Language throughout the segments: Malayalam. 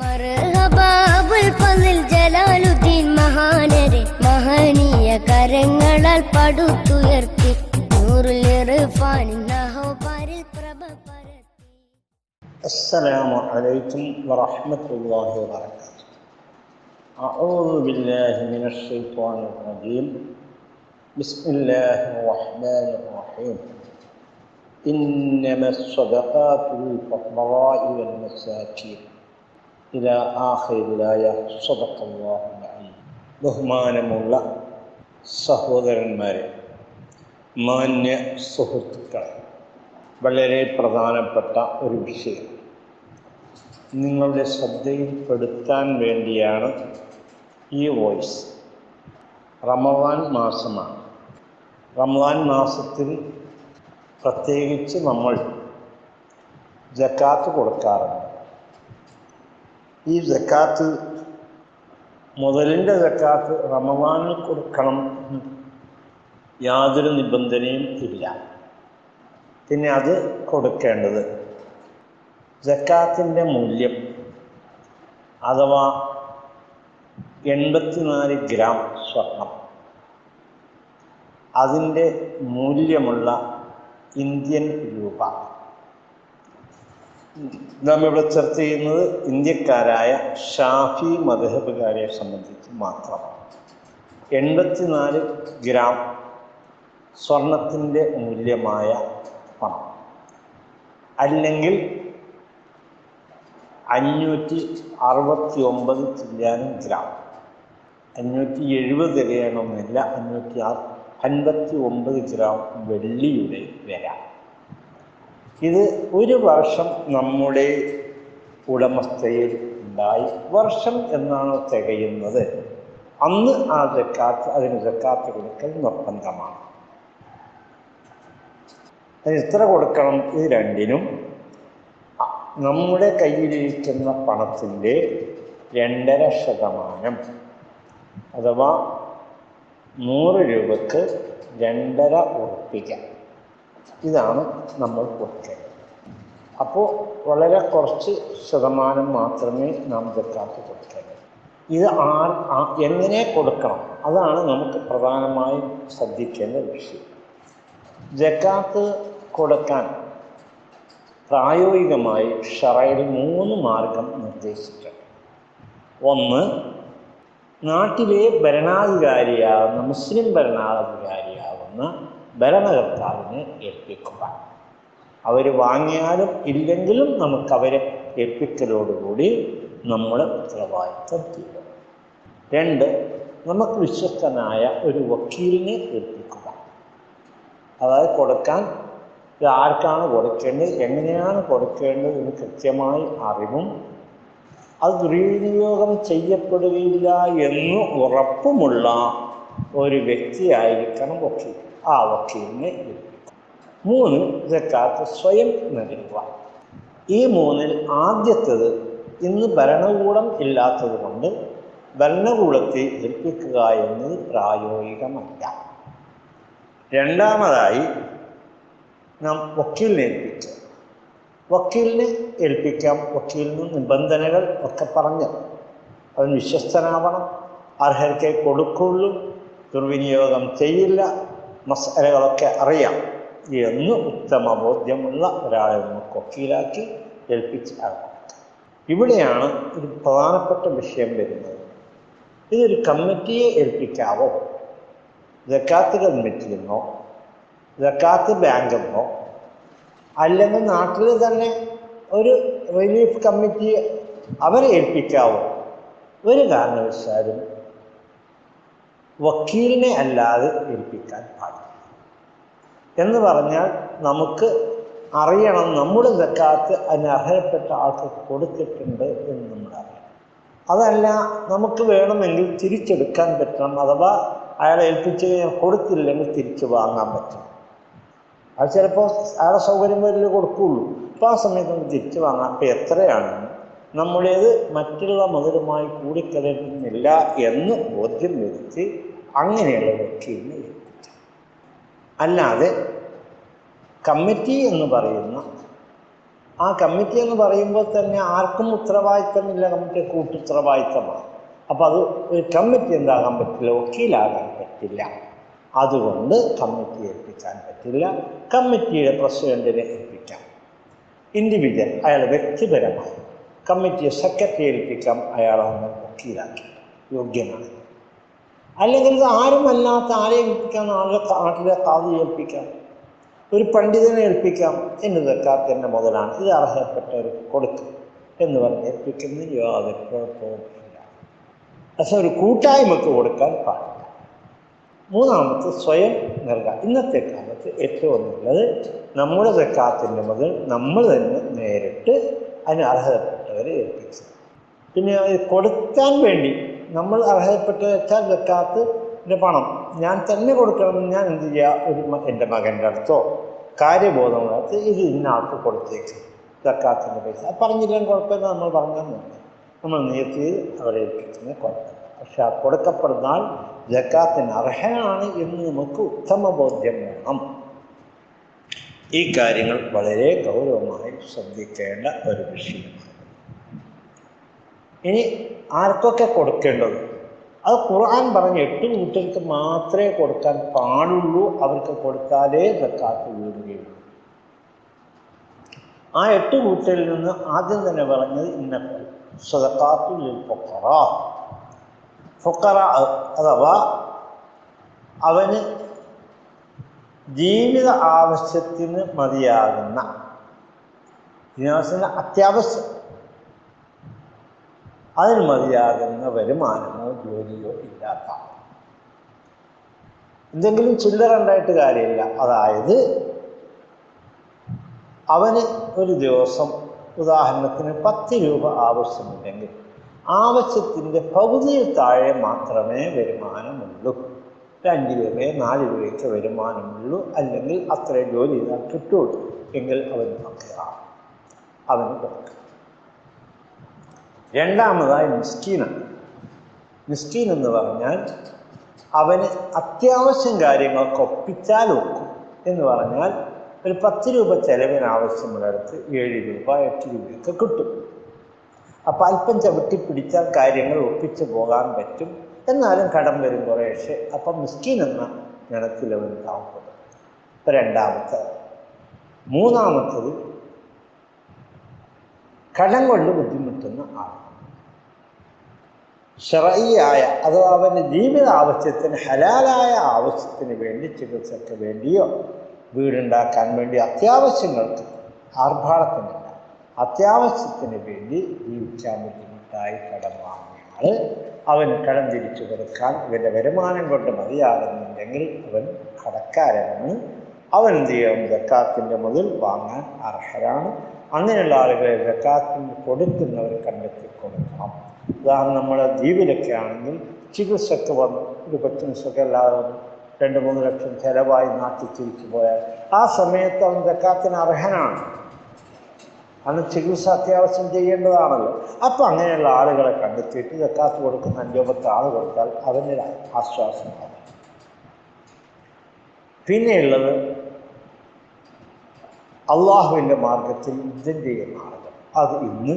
മർഹബാബുൽ ഫസിൽ ജലാലുദ്ദീൻ മഹാനരെ മഹനീയ കരങ്ങളാൽ പടുത്തുയർത്തി നൂറുൽ ഇർഫാനിൻ നഹോപാരിൽ പ്രഭ പരത്തി السلام عليكم ورحمة الله وبركاته أعوذ بالله من الشيطان الرجيم بسم الله الرحمن الرحيم إنما الصدقات للفقراء والمساكين ഇല ബഹുമാനമുള്ള സഹോദരന്മാരെ മാന്യ സുഹൃത്തുക്കൾ വളരെ പ്രധാനപ്പെട്ട ഒരു വിഷയം. നിങ്ങളുടെ ശ്രദ്ധയിൽപ്പെടുത്താൻ വേണ്ടിയാണ് ഈ വോയിസ്. റമവാൻ മാസമാണ്. റമവാൻ മാസത്തിൽ പ്രത്യേകിച്ച് നമ്മൾ ജക്കാത്ത് കൊടുക്കാറുണ്ട്. ഈ ജക്കാത്ത് മുതലിന്റെ ജക്കാത്ത് റമവാനിൽ കൊടുക്കണം യാതൊരു നിബന്ധനയും ഇല്ല. പിന്നെ അത് കൊടുക്കേണ്ടത് ജക്കാത്തിന്റെ മൂല്യം അഥവാ എൺപത്തിനാല് ഗ്രാം സ്വർണം. അതിന്റെ മൂല്യമുള്ള ഇന്ത്യൻ രൂപ. നാം ഇവിടെ ചർച്ച ചെയ്യുന്നത് ഇന്ത്യക്കാരായ ഷാഫി മതഹബുകാരെ സംബന്ധിച്ച് മാത്രം. എൺപത്തിനാല് ഗ്രാം സ്വർണത്തിന്റെ മൂല്യമായ പണം. അല്ലെങ്കിൽ അഞ്ഞൂറ്റി അറുപത്തി ഒമ്പത് ചില്ലാനും ഗ്രാം. അഞ്ഞൂറ്റി എഴുപത് തികയണമെന്നില്ല അഞ്ഞൂറ്റി അൻപത്തി ഒമ്പത് ഗ്രാം വെള്ളിയുടെ വില. ഇത് ഒരു വർഷം നമ്മുടെ ഉടമസ്ഥയിൽ ഉണ്ടായി. വർഷം എന്നാണ് തികയുന്നത്? അന്ന് ആ ജക്കാത്ത് അതിന് ജക്കാത്ത് കൊടുക്കൽ നിർബന്ധമാണ്. അതിന് ഇത്ര കൊടുക്കണം? ഇത് രണ്ടിനും. നമ്മുടെ കയ്യിലിരിക്കുന്ന പണത്തിന്റെ രണ്ടര ശതമാനം അഥവാ നൂറ് രൂപക്ക് രണ്ടര ഉറപ്പിക്ക ഇതാണ് നമ്മൾ കൊടുക്കേണ്ടത് അപ്പോൾ വളരെ കുറച്ച് ശതമാനം മാത്രമേ നാം ജക്കാത്ത് കൊടുക്കേണ്ടത്. ഇത് ആ- എങ്ങനെ കൊടുക്കണം? അതാണ് നമുക്ക് പ്രധാനമായും ശ്രദ്ധിക്കേണ്ട വിഷയം. ജക്കാത്ത് കൊടുക്കാൻ പ്രായോഗികമായി ഷറയിൽ മൂന്ന് മാർഗം നിർദ്ദേശിച്ചിട്ടുണ്ട്. ഒന്ന് നാട്ടിലെ ഭരണാധികാരിയാകുന്ന മുസ്ലിം ഭരണാധികാരിയാകുന്ന ഭരണകർത്താവിനെ ഏൽപ്പിക്കുക അവർ വാങ്ങിയാലും ഇല്ലെങ്കിലും നമുക്കവരെ ഏൽപ്പിക്കലോടുകൂടി നമ്മൾ ഉത്തരവാദിത്വം തീരും രണ്ട് നമുക്ക് വിശ്വസ്തനായ ഒരു വക്കീലിനെ ഏൽപ്പിക്കുക അതായത് കൊടുക്കാൻ ആർക്കാണ് കൊടുക്കേണ്ടത് എങ്ങനെയാണ് കൊടുക്കേണ്ടത് എന്ന് കൃത്യമായി അറിവും അത് ദുർവിനിയോഗം ചെയ്യപ്പെടുകയില്ല എന്ന് ഉറപ്പുമുള്ള ഒരു വ്യക്തിയായിരിക്കണം വക്കീൽ. ആ വക്കീലിനെ മൂന്ന് ജക്കാത്ത് സ്വയം നൽകുക ഈ മൂന്നിൽ ആദ്യത്തത് ഇന്ന് ഭരണകൂടം ഇല്ലാത്തത് കൊണ്ട് ഭരണകൂടത്തെ ഏൽപ്പിക്കുക എന്നത് പ്രായോഗികമല്ല. രണ്ടാമതായി നാം വക്കീലിനെ ഏൽപ്പിക്കുക വക്കീലിനെ ഏൽപ്പിക്കാം വക്കീലിന് നിബന്ധനകൾ ഒക്കെ പറഞ്ഞ് അവൻ വിശ്വസ്തനാവണം. അർഹർക്കെ കൊടുക്കുള്ളൂ ദുർവിനിയോഗം ചെയ്യില്ല മസാലകളൊക്കെ അറിയാം. എന്ന് ഉത്തമ ബോധ്യമുള്ള ഒരാളെ നമുക്ക് വക്കീലാക്കി ഏൽപ്പിച്ച് ഇവിടെയാണ് ഒരു പ്രധാനപ്പെട്ട വിഷയം വരുന്നത്. ഇതൊരു കമ്മിറ്റിയെ ഏൽപ്പിക്കാവോ? ജക്കാത്ത് കമ്മിറ്റിയെന്നോ ജക്കാത്ത് ബാങ്കെന്നോ അല്ലെങ്കിൽ നാട്ടിൽ തന്നെ ഒരു റിലീഫ് കമ്മിറ്റിയെ അവരെ ഏൽപ്പിക്കാവോ? ഒരു കാരണവശാലും വക്കീലിനെ അല്ലാതെ ഏൽപ്പിക്കാൻ പാടില്ല. എന്ന് പറഞ്ഞാൽ നമുക്ക് അറിയണം നമ്മൾ ജക്കാത്ത് അതിന് അർഹതപ്പെട്ട ആൾക്ക് കൊടുത്തിട്ടുണ്ട് എന്ന് നമ്മൾ അറിയണം. അതല്ല നമുക്ക് വേണമെങ്കിൽ തിരിച്ചെടുക്കാൻ പറ്റണം അഥവാ അയാളെ ഏൽപ്പിച്ച് കഴിഞ്ഞാൽ കൊടുത്തില്ലെങ്കിൽ തിരിച്ചു വാങ്ങാൻ പറ്റും അത് ചിലപ്പോൾ അയാളെ സൗകര്യം വരില്ല കൊടുക്കുള്ളൂ അപ്പോൾ ആ സമയത്ത് നമുക്ക് തിരിച്ചു വാങ്ങാം. അപ്പോൾ എത്രയാണെന്ന് നമ്മുടേത് മറ്റുള്ള മതരുമായി കൂടിക്കലരുന്നില്ല എന്ന് ബോധ്യം വരുത്തി അങ്ങനെയുള്ള വക്കീലിനെ ഏൽപ്പിച്ചു. അല്ലാതെ കമ്മിറ്റി എന്ന് പറയുന്ന ആ കമ്മിറ്റി എന്ന് പറയുമ്പോൾ തന്നെ ആർക്കും ഉത്തരവാദിത്തമില്ല കമ്മിറ്റി കൂട്ടുത്തരവാദിത്തമാണ് അപ്പോൾ അത് ഒരു കമ്മിറ്റി എന്താകാൻ പറ്റില്ല വക്കീലാകാൻ പറ്റില്ല. അതുകൊണ്ട് കമ്മിറ്റി ഏൽപ്പിക്കാൻ പറ്റില്ല കമ്മിറ്റിയുടെ പ്രസിഡന്റിനെ ഏൽപ്പിക്കാം. ഇൻഡിവിജ്വൽ അയാൾ വ്യക്തിപരമായി കമ്മിറ്റിയെ സെക്രട്ടറി ഏൽപ്പിക്കാം അയാളൊന്ന് വക്കീലാക്കി യോഗ്യനാണ്. അല്ലെങ്കിൽ ഇത് ആരുമല്ലാത്ത ആരെ ഏൽപ്പിക്കാം? നാട്ടിലെ നാട്ടിലെ കാതി ഏൽപ്പിക്കാം? ഒരു പണ്ഡിതനെ ഏൽപ്പിക്കാം? എന്ന് വെക്കാത്തതിന്റെ മുതലാണ് ഇത് അർഹപ്പെട്ടവർക്ക് കൊടുക്കും എന്ന് പറഞ്ഞ് ഏൽപ്പിക്കുന്നതിന് യാതൊരു കുഴപ്പവും ഇല്ല പക്ഷെ ഒരു കൂട്ടായ്മക്ക് കൊടുക്കാൻ പാടില്ല. മൂന്നാമത്തെ സ്വയം നൽകാം ഇന്നത്തെ കാലത്ത് ഏറ്റവും നല്ലത് നമ്മുടെ തെക്കാത്തിന്റെ മുതൽ നമ്മൾ തന്നെ നേരിട്ട് അതിന് അർഹതപ്പെട്ടവരെ ഏൽപ്പിച്ചു. പിന്നെ അത് കൊടുക്കാൻ വേണ്ടി നമ്മൾ അർഹതപ്പെട്ട് വെച്ചാൽ വെക്കാത്തതിന്റെ പണം ഞാൻ തന്നെ കൊടുക്കണമെന്ന് ഞാൻ എന്ത് ചെയ്യുക ഒരു എന്റെ മകന്റെ അടുത്തോ കാര്യബോധമുള്ളത് ഇത് ഇന്ന ആൾക്ക് കൊടുത്തേക്ക്. വെക്കാത്തിന്റെ പൈസ. പറഞ്ഞില്ലെങ്കിൽ കുഴപ്പമില്ല. നമ്മൾ പറഞ്ഞാൽ നമ്മൾ നീർത്തി അവരെ ഏൽപ്പിക്കുന്ന കുഴപ്പമില്ല. പക്ഷെ ആ കൊടുക്കപ്പെടുന്ന ആൾ ജക്കാത്തിന് അർഹനാണ് എന്ന് നമുക്ക് ഉത്തമ ബോധ്യം വേണം. ഈ കാര്യങ്ങൾ വളരെ ഗൗരവമായി ശ്രദ്ധിക്കേണ്ട ഒരു വിഷയമാണ്. ഇനി ആർക്കൊക്കെ കൊടുക്കേണ്ടത്? അത് ഖുർആൻ പറഞ്ഞ എട്ട് കൂട്ടർക്ക് മാത്രമേ കൊടുക്കാൻ പാടുള്ളൂ അവർക്ക് കൊടുത്താലേ സക്കാത്ത് വീടുകയുള്ളൂ ആ എട്ട് കൂട്ടരിൽ നിന്ന് ആദ്യം തന്നെ പറഞ്ഞത് ഇന്ന സദക്കാത്തുൽ ഫൊക്കറ അഥവാ അവന് ജീവിത ആവശ്യത്തിന് മതിയാകുന്ന ഇതിനാവശ്യത്തിന് അത്യാവശ്യം അതിന് മതിയാകുന്ന വരുമാനമോ ജോലിയോ ഇല്ലാത്ത എന്തെങ്കിലും ചില്ലറ ഉണ്ടായിട്ട് കാര്യമില്ല. അതായത് അവന് ഒരു ദിവസം ഉദാഹരണത്തിന് പത്ത് രൂപ ആവശ്യമുണ്ടെങ്കിൽ ആവശ്യത്തിന്റെ പകുതിയിൽ താഴെ മാത്രമേ വരുമാനമുള്ളൂ. രണ്ട് രൂപയെ നാല് രൂപയൊക്കെ വരുമാനമുള്ളൂ. അല്ലെങ്കിൽ അത്രയും ജോലി ചെയ്താൽ കിട്ടുള്ളൂ. എങ്കിൽ അവന് പക്കറാണ് അവന് കൊടുക്കുക രണ്ടാമതായി മിസ്കീനാണ് മിസ്കീൻ എന്ന് പറഞ്ഞാൽ അവന് അത്യാവശ്യം കാര്യങ്ങൾ ഒപ്പിച്ചാൽ ഒക്കും എന്ന് പറഞ്ഞാൽ ഒരു പത്ത് രൂപ ചെലവിന് ആവശ്യമുള്ളിടത്ത് ഏഴ് രൂപ എട്ട് രൂപയൊക്കെ കിട്ടും. അപ്പം അല്പം ചവിട്ടി പിടിച്ചാൽ കാര്യങ്ങൾ ഒപ്പിച്ച് പോകാൻ പറ്റും. എന്നാലും കടം വരും കുറേശ്ശെ. അപ്പം മിസ്കീൻ എന്ന ഗണത്തിലവൻ താമസം. രണ്ടാമത്തെ. മൂന്നാമത്തത് കടം കൊണ്ട് ബുദ്ധിമുട്ടുന്ന ആൾ ഷറയ്യായ അഥവാ അവന്റെ ജീവിത ആവശ്യത്തിന് ഹലാലായ ആവശ്യത്തിന് വേണ്ടി ചികിത്സയ്ക്ക് വേണ്ടിയോ വീടുണ്ടാക്കാൻ വേണ്ടി അത്യാവശ്യങ്ങൾക്ക് ആർഭാടത്തിനല്ല അത്യാവശ്യത്തിന് വേണ്ടി ജീവിക്കാൻ ബുദ്ധിമുട്ടായി കടം വാങ്ങിയാൽ അവൻ കടം തിരിച്ചു കൊടുക്കാൻ ഇവന്റെ വരുമാനം കൊണ്ട് മതിയാകുന്നുണ്ടെങ്കിൽ അവൻ കടക്കാരനാണ്. അവൻ എന്ത് ചെയ്യണം ജക്കാത്തിന്റെ മുതൽ വാങ്ങാൻ അർഹരാണ്. അങ്ങനെയുള്ള ആളുകളെ ജക്കാത്തിന് കൊടുക്കുന്നവർ കണ്ടെത്തി കൊടുക്കണം ഉദാഹരണം നമ്മളെ ദ്വീപിലൊക്കെ ആണെങ്കിൽ ചികിത്സക്ക് വന്ന് ഒരു കൊച്ചിന് സുഖമില്ലാതെ വന്നു രണ്ട് മൂന്ന് ലക്ഷം ചിലവായി നാട്ടിൽ തിരിച്ചു പോയാൽ ആ സമയത്ത് അവൻ ജക്കാത്തിന് അർഹനാണ്. അന്ന് ചികിത്സ അത്യാവശ്യം ചെയ്യേണ്ടതാണല്ലോ. അപ്പം അങ്ങനെയുള്ള ആളുകളെ കണ്ടെത്തിയിട്ട് ജക്കാത്ത് കൊടുക്കുന്ന അഞ്ചോ പത്ത് ആൾ കൊടുത്താൽ അവനൊരു ആശ്വാസമാകും പിന്നെയുള്ളത് അള്ളാഹുവിന്റെ മാർഗത്തിൽ ഇതിന്റെ മാർഗം അത് ഇന്ന്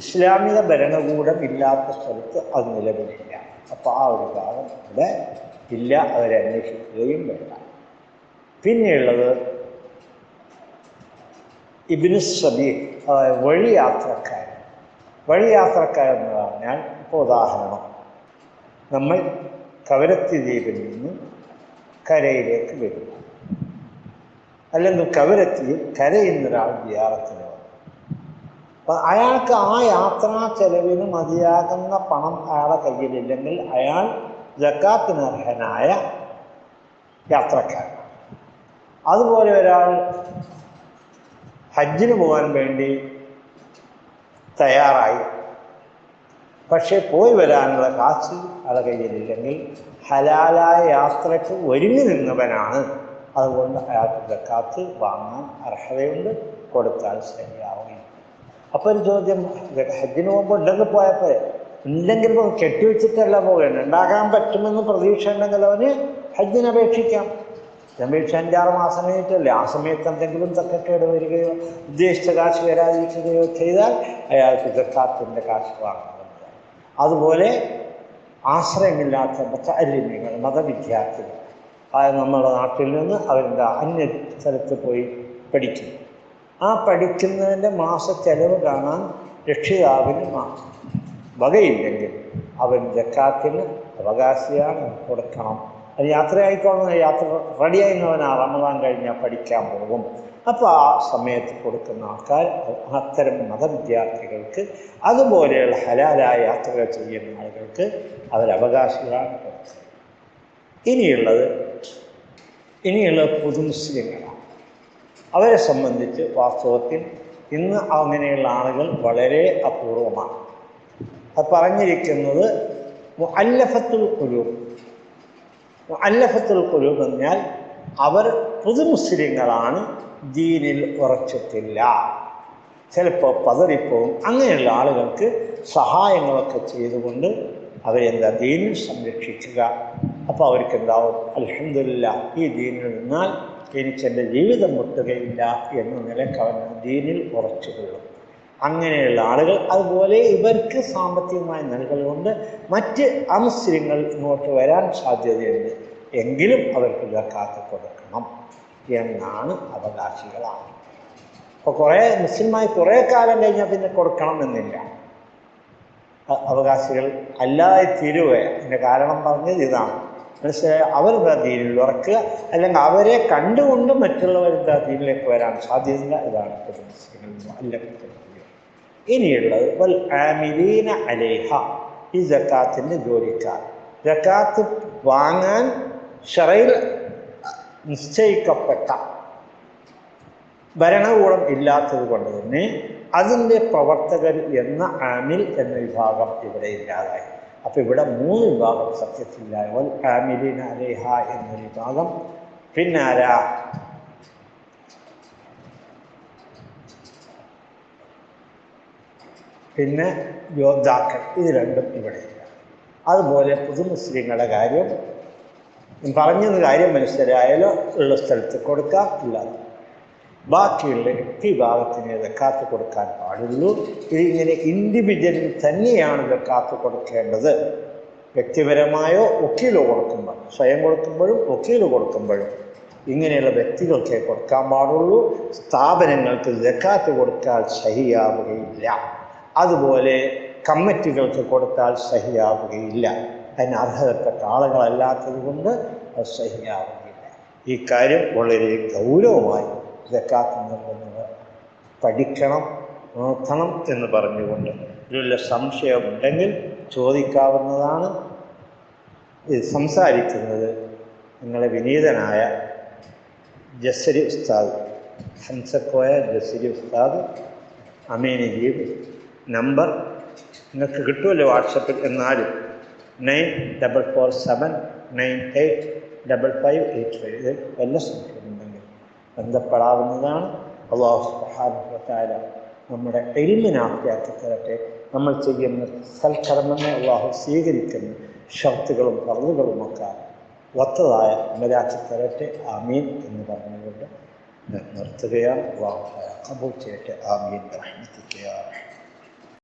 ഇസ്ലാമിക ഭരണകൂടം ഇല്ലാത്ത സ്ഥലത്ത് അത് നിലവിലില്ല. അപ്പോൾ ആ ഒരു ഭാഗം ഇവിടെ ഇല്ല അവരെ അന്വേഷിക്കുകയും വേണ്ട. പിന്നെയുള്ളത് ഇബിനു സബീർ അതായത് വഴിയാത്രക്കാരൻ എന്ന് പറഞ്ഞാൽ ഇപ്പോൾ ഉദാഹരണം നമ്മൾ കവരത്തി ദ്വീപിൽ നിന്ന് കരയിലേക്ക് വരുന്നു. അല്ലെങ്കിൽ കവരത്തിയിൽ കരയുന്ന ഒരാൾ വിയാറത്തിന് വന്നു. അപ്പം അയാൾക്ക് ആ യാത്രാ ചെലവിന് മതിയാകുന്ന പണം അയാളെ കയ്യിലില്ലെങ്കിൽ അയാൾ ജക്കാത്തിന് അർഹനായ യാത്രക്കാരൻ അതുപോലെ ഒരാൾ ഹജ്ജിന് പോകാൻ വേണ്ടി തയ്യാറായി. പക്ഷേ പോയി വരാനുള്ള കാശ് അയാളെ കയ്യിലില്ലെങ്കിൽ ഹലാലായ യാത്രയ്ക്ക് ഒരുങ്ങി നിന്നവനാണ് അതുകൊണ്ട് അയാൾക്ക് ജക്കാത്ത് വാങ്ങാൻ അർഹതയുണ്ട് കൊടുത്താൽ ശരിയാവുകയും അപ്പോൾ ഒരു ചോദ്യം ഹജ്ജിന് പോകുമ്പോൾ ഉണ്ടെങ്കിൽ പോയപ്പോൾ ഉണ്ടെങ്കിൽ ഇപ്പോൾ കെട്ടിവെച്ചിട്ടല്ല പോകേണ്ടത് ഉണ്ടാകാൻ പറ്റുമെന്ന് പ്രതീക്ഷ ഉണ്ടെങ്കിൽ അവന് ഹജ്ജിന് അപേക്ഷിക്കാം. ജമ്പീക്ഷ അഞ്ചാറ് മാസം കഴിഞ്ഞിട്ടല്ലേ? ആ സമയത്ത് എന്തെങ്കിലും തക്കക്കേട് വരികയോ ഉദ്ദേശിച്ച കാശ് വരാതിരിക്കുകയോ ചെയ്താൽ അയാൾക്ക് ജക്കാത്തിന്റെ കാശ് വാങ്ങുന്നുണ്ട്. അതുപോലെ ആശ്രയമില്ലാത്ത മതഅല്ലിമികൾ മതവിദ്യാർത്ഥികൾ. അതായത് നമ്മുടെ നാട്ടിൽ നിന്ന് അവരുടെ അന്യ സ്ഥലത്ത് പോയി പഠിക്കും. ആ പഠിക്കുന്നതിന്റെ മാസ ചെലവ് കാണാൻ രക്ഷിതാവിന് വകയില്ലെങ്കിൽ അവൻ ജക്കാത്തിന് അവകാശിയാണ് കൊടുക്കണം. അത് യാത്രയായിക്കോളുന്ന യാത്ര റെഡിയായിരുന്നവനാ റമദാൻ കഴിഞ്ഞാൽ പഠിക്കാൻ പോകും. അപ്പോൾ ആ സമയത്ത് കൊടുക്കുന്ന ആൾക്കാർ അത്തരം മതവിദ്യാർത്ഥികൾക്ക് അതുപോലെയുള്ള ഹലാലായ യാത്രകൾ ചെയ്യുന്ന ആളുകൾക്ക് അവരവകാശികളാണ് ഇനിയുള്ളത് ഇനിയുള്ളത് പുതുമുസ്ലിങ്ങളാണ്. അവരെ സംബന്ധിച്ച് വാസ്തവത്തിൽ ഇന്ന് അങ്ങനെയുള്ള ആളുകൾ വളരെ അപൂർവമാണ്. അത് പറഞ്ഞിരിക്കുന്നത് അല്ലഫത്തുൽ കുലൂബ് അല്ലഫത്തുൽ കുലൂബ് എന്നാൽ അവർ പുതുമുസ്ലിങ്ങളാണ് ദീനിൽ ഉറച്ചിട്ടില്ല. ചിലപ്പോൾ പതറിപ്പോവും. അങ്ങനെയുള്ള ആളുകൾക്ക് സഹായങ്ങളൊക്കെ ചെയ്തുകൊണ്ട് അവരെന്താ? ദീനിൽ സംരക്ഷിക്കുക. അപ്പോൾ അവർക്ക് എന്താവും അലഹമില്ല ഈ ദീനിൽ നിന്നാൽ എനിക്ക് എന്റെ ജീവിതം മുട്ടുകയില്ല എന്ന നിലയ്ക്ക് അവൻ ദീനിൽ ഉറച്ചു കൊള്ളും. അങ്ങനെയുള്ള ആളുകൾ അതുപോലെ ഇവർക്ക് സാമ്പത്തികമായി നൽകലുകൊണ്ട് മറ്റ് അമുസ്ലിങ്ങൾ ഇങ്ങോട്ട് വരാൻ സാധ്യതയുണ്ട്. എങ്കിലും അവർക്ക് ജക്കാത്ത് കൊടുക്കണം എന്നാണ് അവകാശികളാണ്. അപ്പോൾ കുറേ മുസ്ലിമായി കുറേ കാലം കഴിഞ്ഞാൽ പിന്നെ കൊടുക്കണം എന്നില്ല. അവകാശികൾ അല്ലാതെ തിരുവേ. അതിന്റെ കാരണം പറഞ്ഞത് ഇതാണ്. മനസ്സിലായ അവരുടെ ദീനിൽ ഉറക്കുക? അല്ലെങ്കിൽ അവരെ കണ്ടുകൊണ്ട് മറ്റുള്ളവരുടെ ദീനിലേക്ക് വരാൻ സാധ്യതയില്ല ഇതാണ് അല്ല ഇനിയുള്ളത് വൽ ആമിലീന അലേഹ ഈ ജക്കാത്തിന്റെ ജോലിക്കാർ. ജക്കാത്ത് വാങ്ങാൻ ഷറയിൽ നിശ്ചയിക്കപ്പെട്ട ഭരണകൂടം ഇല്ലാത്തത് കൊണ്ട് തന്നെ അതിന്റെ പ്രവർത്തകർ എന്ന ആമിൽ എന്ന വിഭാഗം ഇവിടെ ഇല്ലാതായി. അപ്പോൾ ഇവിടെ മൂന്ന് വിഭാഗം സത്യത്തില്ല വൽ ആമിലിൻ അലേഹ എന്ന വിഭാഗം പിന്നാരാ പിന്നെ യോദ്ധാക്കൾ. ഇത് രണ്ടും ഇവിടെ ഇല്ല. അതുപോലെ പുതുമുസ്ലിങ്ങളുടെ കാര്യം. പറഞ്ഞത് കാര്യം മനസ്സിലായാലോ ഉള്ള സ്ഥലത്ത് കൊടുക്കാം ഇല്ലാതെ ബാക്കിയുള്ള എട്ട് വിഭാഗത്തിന് കാത്തു കൊടുക്കാൻ പാടുള്ളൂ. ഇതിങ്ങനെ ഇൻഡിവിജ്വലിൽ തന്നെയാണ് കാത്തു കൊടുക്കേണ്ടത്. വ്യക്തിപരമായോ വക്കീൽ കൊടുക്കുമ്പോൾ സ്വയം കൊടുക്കുമ്പോഴും വക്കീൽ കൊടുക്കുമ്പോഴും ഇങ്ങനെയുള്ള വ്യക്തികൾക്കേ കൊടുക്കാൻ പാടുള്ളൂ. സ്ഥാപനങ്ങൾക്ക് ജക്കാത്ത് കൊടുത്താൽ സഹിയാവുകയില്ല അതുപോലെ കമ്മിറ്റികൾക്ക് കൊടുത്താൽ സഹിയാവുകയില്ല അതിന് അർഹതപ്പെട്ട ആളുകളല്ലാത്തത് കൊണ്ട് അത് സഹിയാവുകയില്ല ഈ കാര്യം വളരെ ഗൗരവമായി ജക്കാത്ത് നൽകുന്നവർ പഠിക്കണം നോക്കണം എന്ന് പറഞ്ഞുകൊണ്ട് ഇതിലുള്ള സംശയമുണ്ടെങ്കിൽ ചോദിക്കാവുന്നതാണ്. ഇത് സംസാരിക്കുന്നത് നിങ്ങളെ വിനീതനായ ജസരി ഉസ്താദ് ഹംസക്കോയ ജസരി ഉസ്താദ് അമീനി നമ്പർ. നിങ്ങൾക്ക് കിട്ടുമല്ലോ വാട്സപ്പിൽ എന്നാലും nine double four seven nine eight double five eight five. ഇത് വല്ല സംശയമുണ്ടെങ്കിൽ ബന്ധപ്പെടാവുന്നതാണ്. അള്ളാഹു സുബ്ഹാനഹു നമ്മുടെ എൽമിനാക്കിയാക്കി തരട്ടെ. നമ്മൾ ചെയ്യുന്ന സൽക്കർമ്മങ്ങൾ അള്ളാഹു സ്വീകരിക്കുന്ന ഷർത്തുകളും പറവുകളുമൊക്കെ ഒത്തതായ അമലാക്കി തരട്ടെ. ആമീൻ എന്ന് പറഞ്ഞുകൊണ്ട് നിർത്തുകയാണ്. അള്ളാഹു കബൂൽ ചെയ്യട്ടെ. ആമീൻ. റഹ്മത്തിക്കുക